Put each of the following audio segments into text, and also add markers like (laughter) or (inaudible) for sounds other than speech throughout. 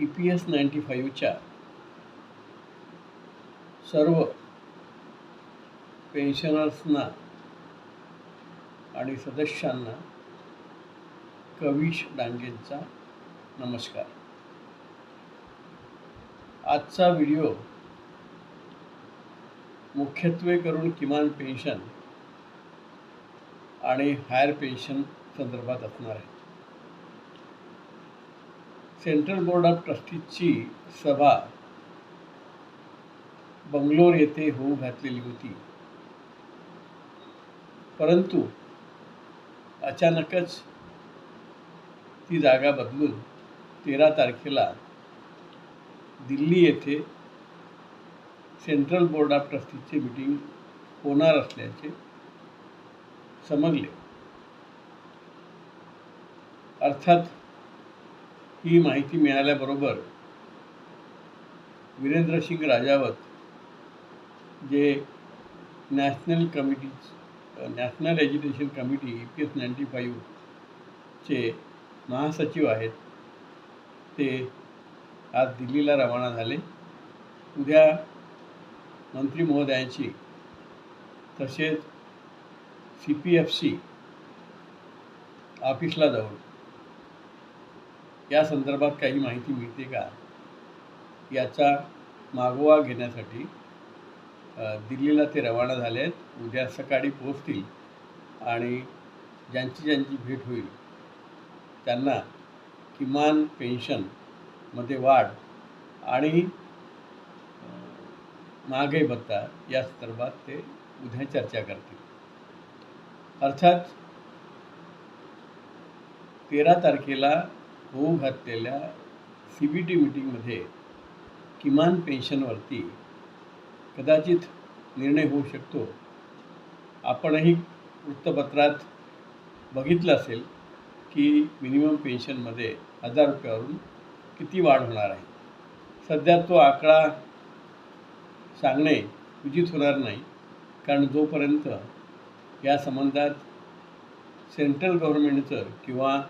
E P S ninety फाईव्हच्या सर्व पेन्शनर्सना आणि सदस्यांना कविश डांगेंचा नमस्कार. आजचा व्हिडिओ मुख्यत्वे करून किमान पेन्शन आणि हायर पेन्शन संदर्भात असणार आहे. सेंट्रल बोर्ड ऑफ ट्रस्टीजची सभा बंगलोर येथे होऊ घातलेली होती. परंतु अचानकच ती जागा बदलून तेरा तारखेला दिल्ली येथे सेंट्रल बोर्ड ऑफ ट्रस्टीजचे मीटिंग होणार असल्याचे समजले. अर्थात ही माहिती मिळाल्याबरोबर वीरेंद्र सिंग राजावत जे national committee national education committee E P S ninety फाईव्हचे महासचिव आहेत ते आज दिल्लीला रवाना झाले. उद्या मंत्री महोदयांची तसेच सी पी एफ सी ऑफिसला जाऊन या संदर्भात काही माहिती मिळते का? याचा मागोवा घेण्यासाठी दिल्लीला ते रवाना झाले आहेत उद्या सकाळी पोहोचतील आणि ज्यांची ज्यांची भेट होईल त्यांना किमान पेन्शनमध्ये वाढ आणि मागे महागाई भत्ता या संदर्भात ते उद्या चर्चा करतील. अर्थात तेरा तारखेला होऊ घातलेल्या सी बी टी मिटिंगमध्ये किमान पेन्शनवरती कदाचित निर्णय होऊ शकतो. आपणही वृत्तपत्रात बघितलं असेल की मिनिमम पेन्शनमध्ये हजार रुपयावरून किती वाढ होणार आहे. सध्या तो आकडा सांगणे उचित होणार नाही. कारण जोपर्यंत या संबंधात सेंट्रल गव्हर्नमेंटचं किंवा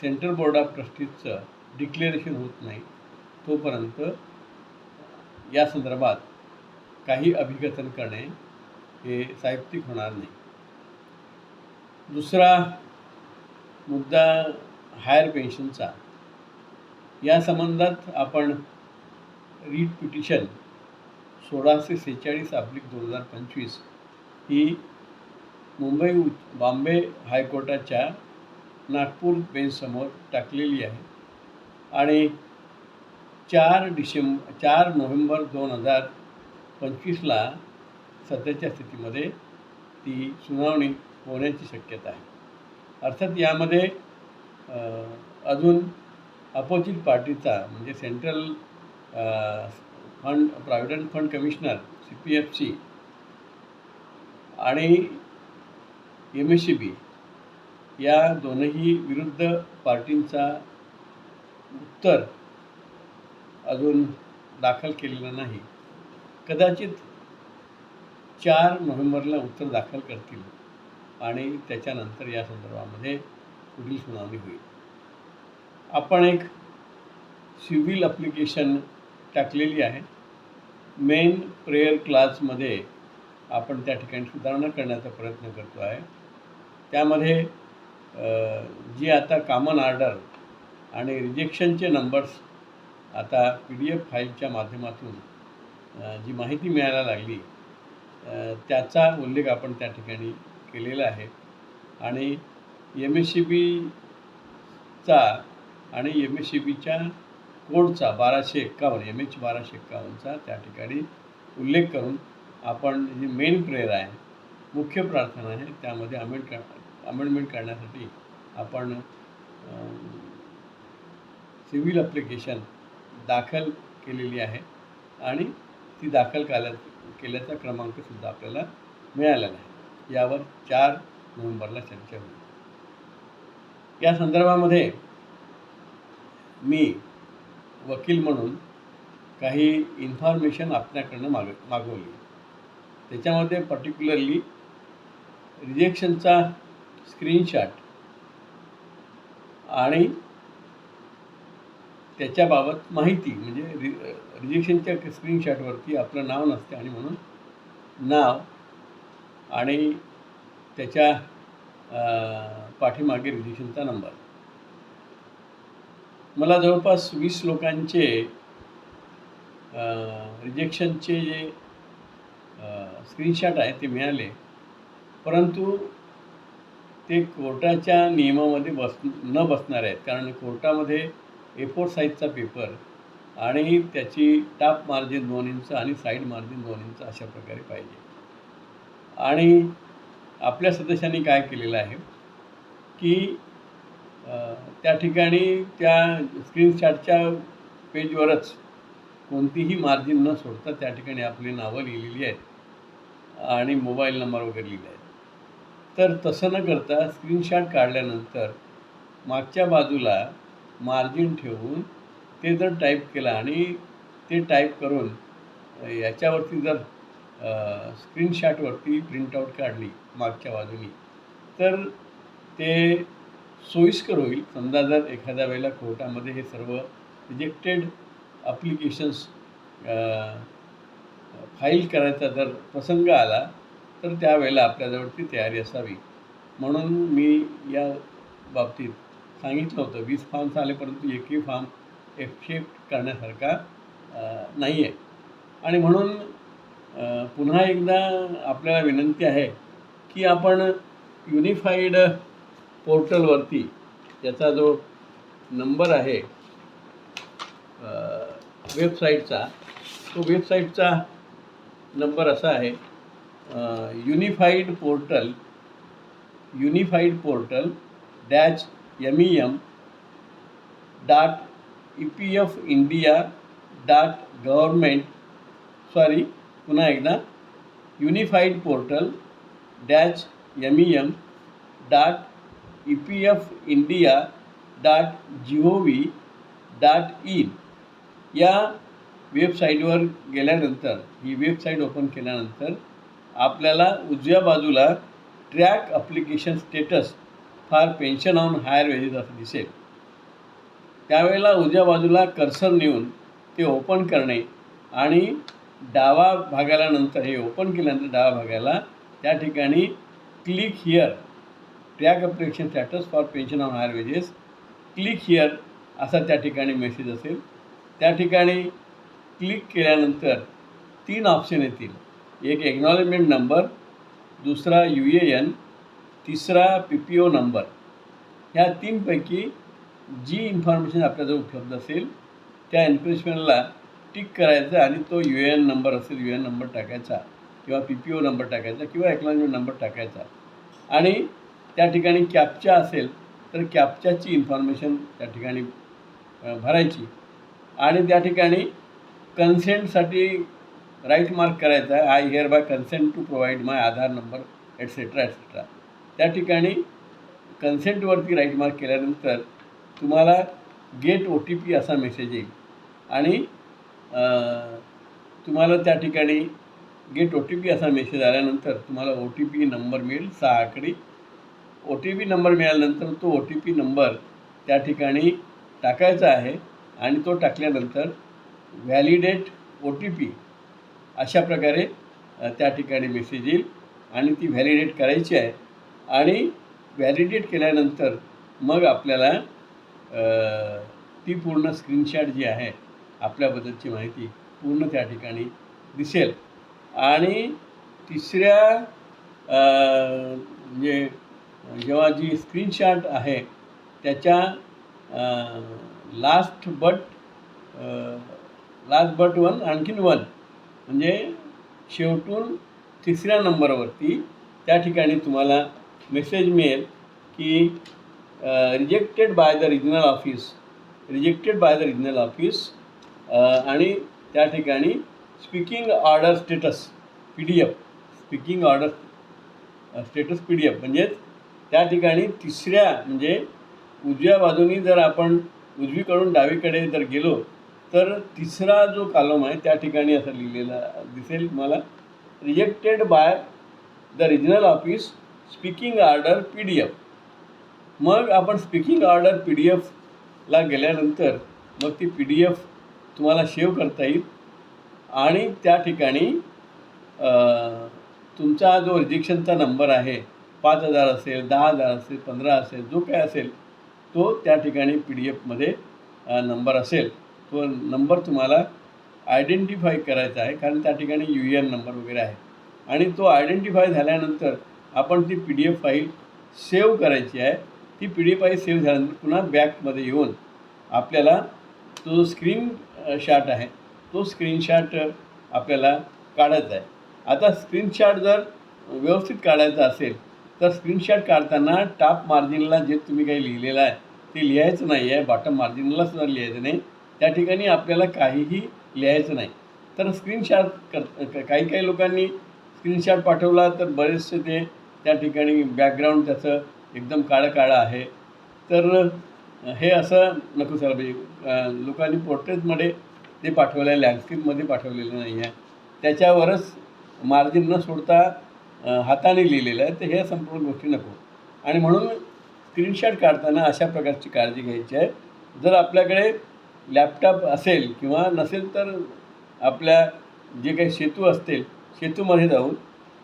सेंट्रल बोर्ड ऑफ ट्रस्टीजचं डिक्लेरेशन होत नाही तोपर्यंत या संदर्भात काही अभिकथन करणे हे साहित्यिक होणार नाही. दुसरा मुद्दा हायर पेन्शनचा. या संबंधात आपण रीट पिटिशन सोळाशे सेहेचाळीस अब्लिक दोन हजार पंचवीस ही मुंबई उच्च बॉम्बे हायकोर्टाच्या नागपूर बेंचसमोर टाकलेली आहे. आणि चार डिसेंब चार नोव्हेंबर दोन हजार पंचवीसला सध्याच्या स्थितीमध्ये ती सुनावणी होण्याची शक्यता आहे. अर्थात यामध्ये अजून अपोजिट पार्टीचा म्हणजे central fund provident fund commissioner C P F C आणि एम एस सी बी या दोनही विरुद्ध पार्टींचा उत्तर अजून दाखल केलेला नाही. कदाचित चार नोव्हेंबरला उत्तर दाखल करतील आणि त्याच्यानंतर या संदर्भामध्ये पुढील सुनावणी होईल. आपण एक सिव्हिल अप्लिकेशन टाकलेली आहे. मेन प्रेयर क्लासमध्ये आपण त्या ठिकाणी सुधारणा करण्याचा प्रयत्न करतो आहे त्यामध्ये जी आता कॉमन ऑर्डर आणि रिजेक्शनचे नंबर्स आता पी डी एफ फाईलच्या माध्यमातून जी माहिती मिळायला लागली त्याचा उल्लेख आपण त्या ठिकाणी केलेला आहे. आणि एम एस सी बीचा आणि एम एस सी बीच्या कोडचा बाराशे एक्कावन्न एम एच बाराशे एक्कावन्नचा त्या ठिकाणी उल्लेख करून आपण जी मेन प्रेयर आहे. मुख्य प्रार्थना आहे. त्यामध्ये अमेंड अमेंडमेंट करण्यासाठी आपण सिव्हिल अप्लिकेशन दाखल केलेली आहे आणि ती दाखल केल्या केल्याचा क्रमांकसुद्धा आपल्याला मिळाला नाही यावर चार नोव्हेंबरला चर्चा होईल. या संदर्भामध्ये मी वकील म्हणून काही इन्फॉर्मेशन आपल्याकडनं माग मागवली. त्याच्यामध्ये पर्टिक्युलरली रिजेक्शनचा स्क्रीनशॉट. आणि त्याच्याबाबत माहिती म्हणजे रि रिजेक्शनच्या स्क्रीनशॉटवरती आपलं नाव नसते आणि म्हणून नाव आणि त्याच्या पाठीमागे रिजेक्शनचा नंबर. मला जवळपास वीस लोकांचे रिजेक्शनचे जे स्क्रीनशॉट आहे ते मिळाले. परंतु ते कोर्टाच्या नियमामध्ये बस न बसणार आहेत. कारण कोर्टामध्ये ए फोर साईजचा पेपर आणि त्याची टाप मार्जिन दोन इंच आणि साईड मार्जिन दोन इंच अशा प्रकारे पाहिजे. आणि आपल्या सदस्यांनी काय केलेलं आहे की त्या ठिकाणी त्या स्क्रीनशॉटच्या पेजवरच कोणतीही मार्जिन न सोडता त्या ठिकाणी आपली नावं लिहिलेली आहेत आणि मोबाईल नंबर वगैरे लिहिले आहेत. तर तसं न करता स्क्रीनशॉट काढल्यानंतर मागच्या बाजूला मार्जिन ठेवून ते जर टाईप केलं आणि ते टाईप करून याच्यावरती जर स्क्रीनशॉटवरती प्रिंटआउट काढली मागच्या बाजूनी तर ते सोयीस्कर होईल. समजा जर एखाद्या वेळेला कोर्टामध्ये हे सर्व रिजेक्टेड अप्लिकेशन्स फाईल करायचा जर प्रसंग आला तर त्यावेळेला आपल्याजवळ ती तयारी असावी. म्हणून मी या बाबतीत सांगितलं होतं वीस फॉर्म्स आले परंतु एकही फॉर्म एक्सेप्ट करण्यासारखा नाही आहे आणि म्हणून पुन्हा एकदा आपल्याला विनंती आहे की आपण युनिफाईड पोर्टलवरती याचा जो नंबर आहे वेबसाईटचा तो वेबसाईटचा नंबर असा आहे unified portal unified portal dash M E M dot E P F India dot government sorry पुन्हा एकदा unified portal dash M E M dot E P F India dot G O V dot in या वेबसाईटवर गेल्यानंतर ही website open केल्यानंतर आपल्याला उजव्या बाजूला track application status for pension on higher wages असं दिसेल. त्यावेळेला उजव्या बाजूला कर्सर नेऊन ते ओपन करणे आणि डावा भागाला नंतर हे ओपन केल्यानंतर डावा भागाला त्या ठिकाणी click here track application status for pension on higher wages click here असा त्या ठिकाणी मेसेज असेल. त्या ठिकाणी क्लिक केल्यानंतर तीन ऑप्शन येतील. एक एक्नॉलेजमेंट नंबर दुसरा यू ए एन तिसरा पी पी ओ नंबर ह्या तीनपैकी जी इन्फॉर्मेशन आपल्याजवळ उपलब्ध असेल त्या इन्फॉर्मेशनला टिक करायचं आणि तो यू ए एन नंबर असेल यू एन नंबर टाकायचा किंवा पी पी ओ नंबर टाकायचा किंवा एक्नॉलेजमेंट नंबर टाकायचा. आणि त्या ठिकाणी कॅपचा असेल तर कॅपच्याची इन्फॉर्मेशन त्या ठिकाणी भरायची. आणि त्या ठिकाणी कन्सेंटसाठी राईट मार्क करायचा आहे. I hereby consent to provide my Aadhaar number etcetera etcetera त्या ठिकाणी कन्सेंटवरती राईट मार्क केल्यानंतर तुम्हाला गेट ओ टी पी असा मेसेज येईल. आणि तुम्हाला त्या ठिकाणी गेट ओ टी पी असा मेसेज आल्यानंतर तुम्हाला ओ टी पी नंबर मिळेल सहा आकडी ओ टी पी नंबर मिळाल्यानंतर तो ओ टी पी नंबर त्या ठिकाणी टाकायचा आहे आणि तो टाकल्यानंतर व्हॅलिडेट ओ टी पी अशा प्रकारे त्या ठिकाणी मेसेज येईल आणि ती व्हॅलिडेट करायची आहे. आणि व्हॅलिडेट केल्यानंतर मग आपल्याला ती पूर्ण स्क्रीनशॉट जी आहे आपल्याबद्दलची माहिती पूर्ण त्या ठिकाणी दिसेल. आणि तिसऱ्या म्हणजे जेव्हा जी स्क्रीनशॉट आहे त्याच्या last but last but one आणखीन वन म्हणजे शेवटून तिसऱ्या नंबरवरती त्या ठिकाणी तुम्हाला मेसेज मिळेल की rejected by the regional office rejected by the regional office आणि त्या ठिकाणी speaking order status P D F speaking order status P D F म्हणजेच त्या ठिकाणी तिसऱ्या म्हणजे उजव्या बाजूनी जर आपण उजवीकडून डावीकडे जर गेलो तर तिसरा जो कॉलम आहे त्या ठिकाणी असं लिहिलेला दिसेल मला. Rejected by the regional office speaking order P D F मग आपण स्पीकिंग ऑर्डर पी डी एफला गेल्यानंतर मग ती पी डी एफ तुम्हाला सेव्ह करता येईल. आणि त्या ठिकाणी तुमचा जो रिजेक्शनचा नंबर आहे पाच हजार असेल दहा हजार असेल पंधरा असेल जो काय असेल तो त्या ठिकाणी पी डी एफमध्ये नंबर असेल. तो नंबर तुम्हाला आयडेंटिफाय करायचा आहे कारण त्या ठिकाणी यू एन नंबर वगैरे आहे. आणि तो आयडेंटिफाय झाल्यानंतर आपण ती P D F file save करायची आहे. ती P D F file save झाल्यानंतर पुन्हा बॅकमध्ये येऊन आपल्याला तो जो स्क्रीन शॉट आहे तो स्क्रीनशॉट आपल्याला काढायचा आहे. आता स्क्रीनशॉट जर व्यवस्थित काढायचा असेल तर स्क्रीनशॉट काढताना टॉप मार्जिनला जे तुम्ही काही लिहिलेलं आहे ते लिहायचं नाही आहे बॉटम मार्जिनला सुद्धा लिहायचं नाही. त्या ठिकाणी आपल्याला काहीही लिहायचं नाही. तर स्क्रीनशॉट कर काही काही लोकांनी स्क्रीनशॉट पाठवला तर बरेचसे ते त्या ठिकाणी बॅकग्राऊंड त्याचं एकदम काळं काळं आहे. तर हे असं नको झालं पाहिजे लोकांनी पोर्ट्रेटमध्ये ते पाठवलं आहे लँडस्केपमध्ये पाठवलेलं नाही आहे. त्याच्यावरच मार्जिन न सोडता हाताने लिहिलेलं आहे. तर ह्या संपूर्ण गोष्टी नको. आणि म्हणून स्क्रीनशॉट काढताना अशा प्रकारची काळजी घ्यायची आहे. जर आपल्याकडे लॅपटॉप असेल किंवा नसेल तर आपल्या जे काही सेतू असतील सेतूमध्ये जाऊन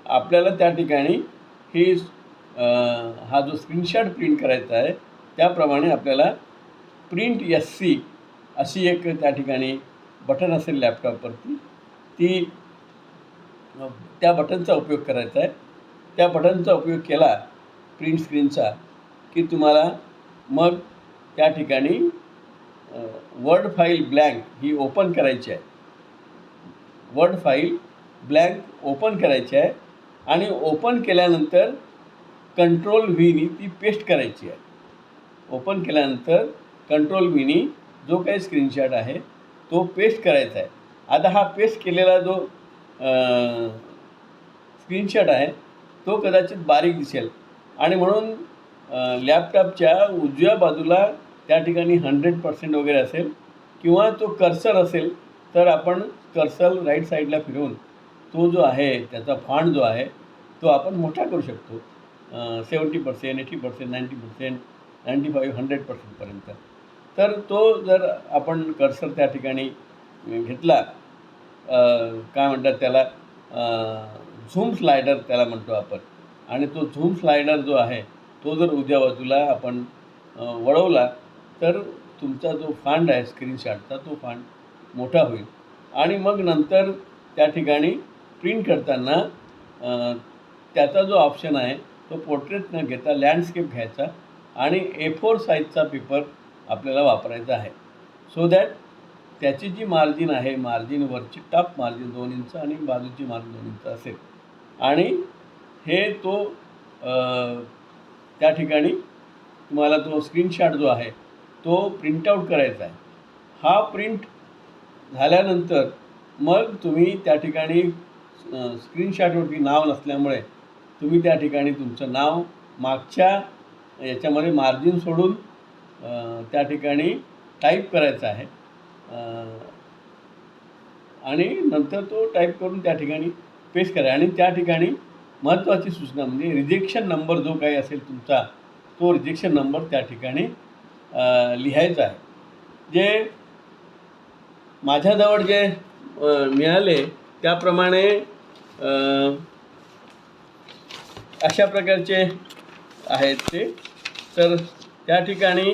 आपल्याला त्या ठिकाणी ही हा जो स्क्रीनशॉट प्रिंट करायचा आहे त्याप्रमाणे आपल्याला प्रिंट एस सी अशी एक त्या ठिकाणी बटन असेल लॅपटॉपवरती ती त्या बटनचा उपयोग करायचा आहे. त्या बटनचा उपयोग केला प्रिंट स्क्रीनचा की तुम्हाला मग त्या ठिकाणी वर्ड फाईल ब्लँक ही ओपन करायची आहे. वर्ड फाईल ब्लँक ओपन करायची आहे आणि ओपन केल्यानंतर कंट्रोल व्हीनी ती पेस्ट करायची आहे. ओपन केल्यानंतर कंट्रोल व्हीनी जो काही स्क्रीनशॉट आहे तो पेस्ट करायचा आहे. आता हा पेस्ट केलेला जो स्क्रीनशॉट आहे तो कदाचित बारीक दिसेल. आणि म्हणून लॅपटॉपच्या उजव्या बाजूला त्या ठिकाणी हंड्रेड पर्सेंट वगैरे असेल किंवा तो कर्सर असेल तर आपण कर्सर राईट साईडला फिरवून तो जो आहे त्याचा फांड जो आहे तो आपण मोठा करू शकतो. Seventy percent eighty percent ninety percent ninety five hundred पर्सेंटपर्यंत तर तो जर आपण कर्सर त्या ठिकाणी घेतला काय म्हणतात त्याला झूम स्लायडर त्याला म्हणतो आपण. आणि तो झूम स्लायडर जो आहे तो जर उद्या बाजूला आपण वळवला तर तुमचा जो फांड आहे स्क्रीनशॉटचा तो फांड मोठा होईल. आणि मग नंतर त्या ठिकाणी प्रिंट करताना त्याचा जो ऑप्शन आहे तो पोर्ट्रेट न घेता लँडस्केप घ्यायचा आणि ए फोर साईजचा पेपर आपल्याला वापरायचा आहे. सो दॅट त्याची जी मार्जिन आहे मार्जिन वरची टॉप मार्जिन दोन इंच आणि बाजूची मार्जिन दोन इंच असेल. आणि हे तो त्या ठिकाणी तुम्हाला तो स्क्रीनशॉट जो आहे तो प्रिंटआउट करायचा आहे. हा प्रिंट झाल्यानंतर मग तुम्ही त्या ठिकाणी स्क्रीनशॉटवरती नाव नसल्यामुळे तुम्ही त्या ठिकाणी तुमचं नाव मागच्या याच्यामध्ये मार्जिन सोडून त्या ठिकाणी टाईप करायचं आहे. आणि नंतर तो टाईप करून त्या ठिकाणी पेस्ट करा. आणि त्या ठिकाणी महत्त्वाची सूचना म्हणजे रिजेक्शन नंबर जो काही असेल तुमचा तो रिजेक्शन नंबर त्या ठिकाणी लिहायचा आहे. जे माझ्याजवळ जे मिळाले त्याप्रमाणे अशा प्रकारचे आहेत ते. तर त्या ठिकाणी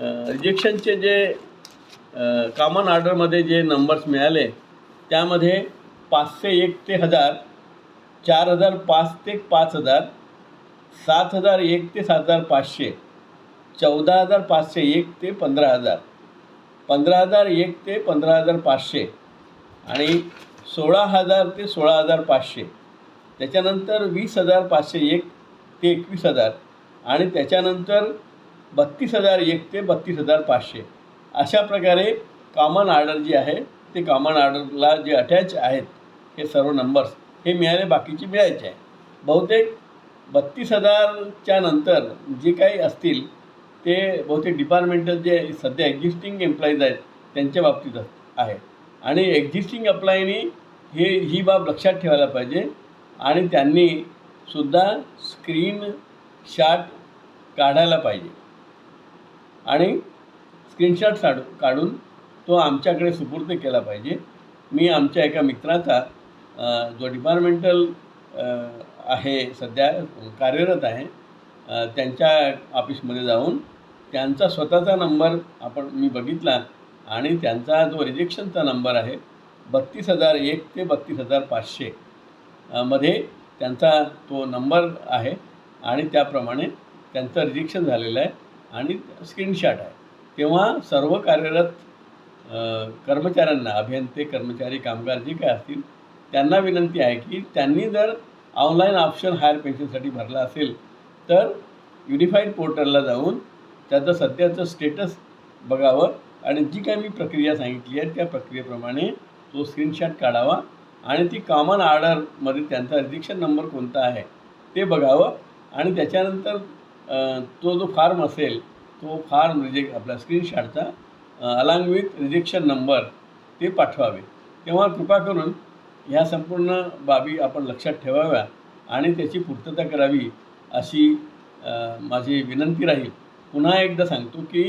रिजेक्शनचे जे कॉमन ऑर्डरमध्ये जे नंबर्स मिळाले त्यामध्ये पाचशे एक ते हजार चार हजार पाच ते पाच हजार सात हजार एक ते सात हजार पाचशे. चौदा हजार पाचशे एक ते पंधरा हजार. पंधरा हजार एक ते पंधरा हजार पाचशे आणि सोळा हजार ते सोळा हजार पाचशे. त्याच्यानंतर वीस हजार पाचशे एक ते एकवीस हजार आणि त्याच्यानंतर बत्तीस हजार एक ते बत्तीस हजार पाचशे. अशा प्रकारे कॉमन ऑर्डर जी आहे ते कॉमन ऑर्डरला जे अटॅच आहेत हे सर्व नंबर्स हे मिळाले बाकीचे मिळायचे आहे बहुतेक बत्तीस हजारच्या नंतर जे काही असतील ते बहुतेक डिपार्टमेंटल जे सध्या एक्झिस्टिंग एम्प्लॉईज आहेत त्यांच्या बाबतीत आहे. आणि एक्झिस्टिंग अप्लायनी हे ही बाब लक्षात ठेवायला पाहिजे. आणि त्यांनी सुद्धा स्क्रीन शॉट काढायला पाहिजे. आणि स्क्रीनशॉट साडू काढून तो आमच्याकडे सुपूर्द केला पाहिजे. मी आमच्या एका मित्राचा जो डिपार्टमेंटल आहे सध्या कार्यरत आहे त्यांच्या ऑफिसमध्ये जाऊन त्यांचा स्वतःचा नंबर आपण मी बघितला आणि त्यांचा जो रिजेक्शनचा नंबर आहे बत्तीस हजार एक ते बत्तीस हजार पाचशे मध्ये त्यांचा तो नंबर आहे आणि त्याप्रमाणे त्यांचं रिजेक्शन झालेलं आहे आणि स्क्रीनशॉट आहे. तेव्हा सर्व कार्यरत कर्मचाऱ्यांना अभियंते कर्मचारी कामगार जे काय असतील त्यांना विनंती आहे की त्यांनी जर ऑनलाईन ऑप्शन हायर पेन्शनसाठी भरला असेल तर युनिफाईड पोर्टलला जाऊन त्याचं सध्याचं स्टेटस बघावं. आणि जी काय मी प्रक्रिया सांगितली आहे त्या प्रक्रियेप्रमाणे तो स्क्रीनशॉट काढावा. आणि ती कॉमन ऑर्डरमध्ये त्यांचा रिजेक्शन नंबर कोणता आहे ते बघावं. आणि त्याच्यानंतर तो जो फॉर्म असेल तो फार्म रिजेक्ट आपला स्क्रीनशॉटचा अलॉंग विथ रिजेक्शन नंबर ते पाठवावे. तेव्हा कृपा करून ह्या संपूर्ण बाबी आपण लक्षात ठेवाव्या. आणि त्याची पूर्तता करावी अशी माझी विनंती राहील. पुन्हा एकदा सांगतो की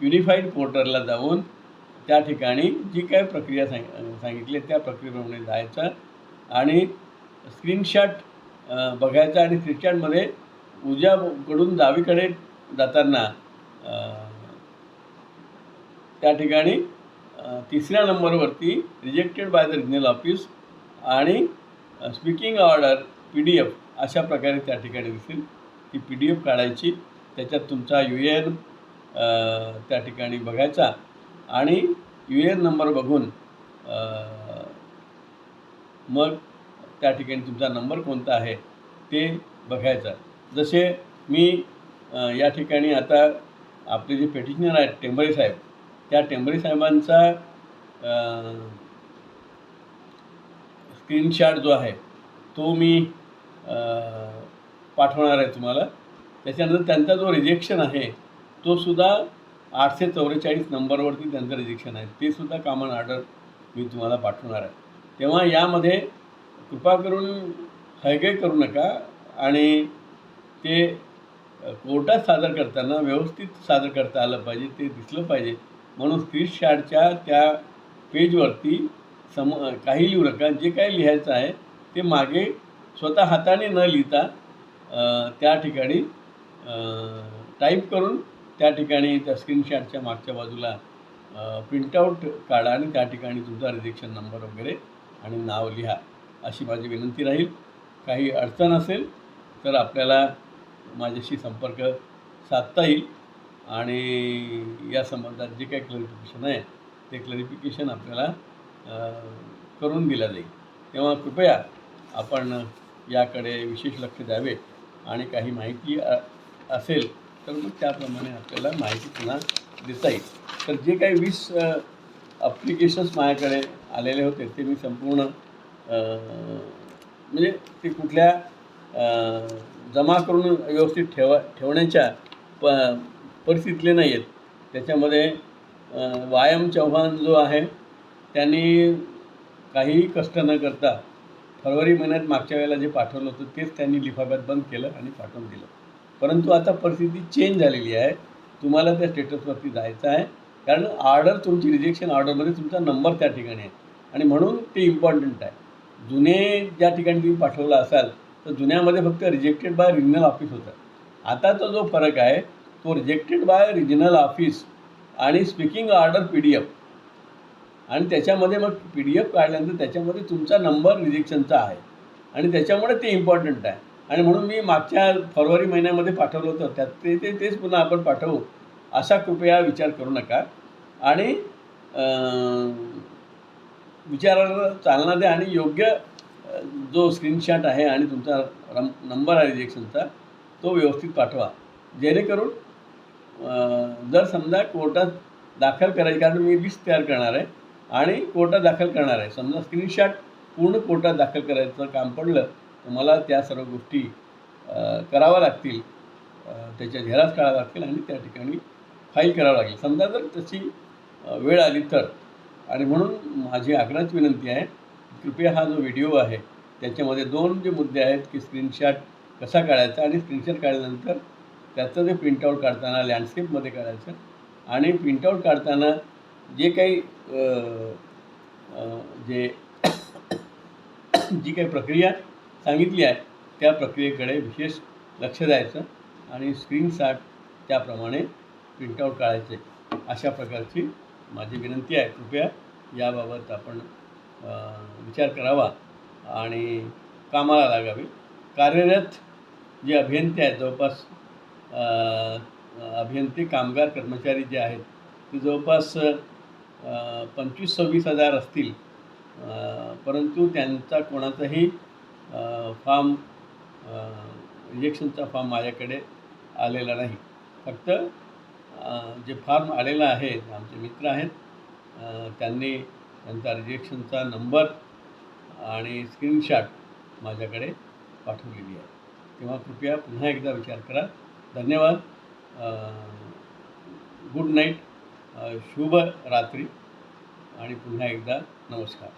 युनिफाईड पोर्टलला जाऊन त्या ठिकाणी जी काय प्रक्रिया सांग सांगितली आहे त्या प्रक्रियेप्रमाणे जायचं आणि स्क्रीनशॉट बघायचा आणि स्क्रीनशॉटमध्ये उजव्याकडून डावीकडे जाताना त्या ठिकाणी तिसऱ्या नंबरवरती rejected by the regional office आणि speaking order P D F अशा प्रकारे त्या ठिकाणी दिसेल. ती पी डी एफ काढायची. त्याच्यात तुमचा यू ए एन त्या ठिकाणी बघायचा. आणि यू ए एन नंबर बघून मग त्या ठिकाणी तुमचा नंबर कोणता आहे ते बघायचा. जसे मी या ठिकाणी आता आपले जे पेटिशनर आहेत टेंबरे साहेब त्या टेंबरे साहेबांचा स्क्रीनशॉट जो आहे तो मी पाठवणार आहे तुम्हाला. त्याच्यानंतर त्यांचा जो रिजेक्शन आहे तो सुद्धा आठशे चौवेचाळीस नंबरवरती त्यांचं रिजेक्शन आहे. ते सुद्धा कामन ऑर्डर मी तुम्हाला पाठवणार आहे. तेव्हा यामध्ये कृपा करून हयगय करू नका आणि ते कोर्टात सादर करताना व्यवस्थित सादर करता आलं पाहिजे ते दिसलं पाहिजे. म्हणून स्क्रीनशॉटच्या त्या पेजवरती सम काही लिहू नका. जे काही लिहायचं आहे ते मागे स्वतः हाताने न लिहिता त्या ठिकाणी टाईप करून त्या ठिकाणी त्या स्क्रीनशॉटच्या मागच्या बाजूला प्रिंटआउट काढा आणि त्या ठिकाणी तुमचा रिजेक्शन नंबर वगैरे आणि नाव लिहा अशी माझी विनंती राहील. काही अडचण असेल तर आपल्याला माझ्याशी संपर्क साधता येईल आणि या संबंधात जे काही क्लरिफिकेशन आहे ते क्लरिफिकेशन आपल्याला करून दिलं जाईल. तेव्हा कृपया आपण याकडे विशेष लक्ष द्यावे आणि काही माहिती असेल तर मग त्याप्रमाणे आपल्याला माहिती पुन्हा देता येईल. तर जे काही वीस अप्लिकेशन्स माझ्याकडे आलेले होते ते मी संपूर्ण म्हणजे ते कुठल्या जमा करून व्यवस्थित ठेवा ठेवण्याच्या प परिस्थितीतले नाही आहेत. त्याच्यामध्ये वायम चव्हाण जो आहे त्यांनी काहीही कष्ट न करता फरवरी महिन्यात मागच्या वेळेला जे पाठवलं होतं तेच त्यांनी लिफाफ्यात बंद केलं आणि पाठवून दिलं. परंतु आता परिस्थिती चेंज झालेली आहे. तुम्हाला त्या स्टेटसवरती जायचं आहे. कारण ऑर्डर तुमची रिजेक्शन ऑर्डरमध्ये तुमचा नंबर त्या ठिकाणी आहे. आणि म्हणून ते इम्पॉर्टंट आहे. जुने ज्या ठिकाणी तुम्ही पाठवला असाल तर जुन्यामध्ये फक्त रिजेक्टेड बाय रिजनल ऑफिस होतं. आताचा जो फरक आहे तो रिजेक्टेड बाय रिजनल ऑफिस आणि speaking order P D F आणि त्याच्यामध्ये मग पी डी एफ काढल्यानंतर त्याच्यामध्ये तुमचा नंबर रिजेक्शनचा आहे. आणि त्याच्यामुळे ते इम्पॉर्टंट आहे. आणि म्हणून मी मागच्या फरवरी महिन्यामध्ये पाठवलं होतं. त्यात ते ते तेच पुन्हा आपण पाठवू. असा कृपया विचार करू नका. आणि विचाराला चालना द्या आणि योग्य जो स्क्रीनशॉट आहे आणि तुमचा रम नंबर आहे रिजेक्शनचा तो व्यवस्थित पाठवा. जेणेकरून जर समजा कोर्टात दाखल करायची कारण मी लिस्ट तयार करणार आहे आणि कोर्टात दाखल करणार आहे. समजा स्क्रीनशॉट पूर्ण कोर्टात दाखल करायचं काम पडलं तर मला त्या सर्व गोष्टी कराव्या लागतील. त्याच्या झेरास काढाव्या लागतील आणि त्या ठिकाणी फाईल करावं लागेल. समजा जर तशी वेळ आली तर. आणि म्हणून माझी आग्रहाची विनंती आहे कृपया हा जो व्हिडिओ आहे त्याच्यामध्ये दोन जे मुद्दे आहेत की स्क्रीनशॉट कसा काढायचा आणि स्क्रीनशॉट काढल्यानंतर त्याचं जे प्रिंटआउट काढताना लँडस्केपमध्ये काढायचं आणि प्रिंटआउट काढताना जे काही जे (coughs) जी काही प्रक्रिया सांगितली आहे. त्या प्रक्रियेकडे विशेष लक्ष द्यायचं आणि स्क्रीनशॉट त्याप्रमाणे प्रिंटआउट काढायचे अशा प्रकारची माझी विनंती आहे. कृपया याबाबत आपण विचार करावा आणि कामाला लागावे. कार्यरत जे अभियंते आहेत जवळपास अभियंते कामगार कर्मचारी जे आहेत ते जवळपास पंचवीस सव्वीस हजार असतील. परंतु त्यांचा कोणाचाही फॉर्म रिजेक्शनचा फॉर्म माझ्याकडे आलेला नाही. फक्त जे फॉर्म आलेला आहे आमचे मित्र आहेत त्यांनी त्यांचा रिजेक्शनचा नंबर आणि स्क्रीनशॉट माझ्याकडे पाठवलेली आहे. तेव्हा कृपया पुन्हा एकदा विचार करा. धन्यवाद. गुड नाईट शुभ रात्री आणि पुन्हा एकदा नमस्कार.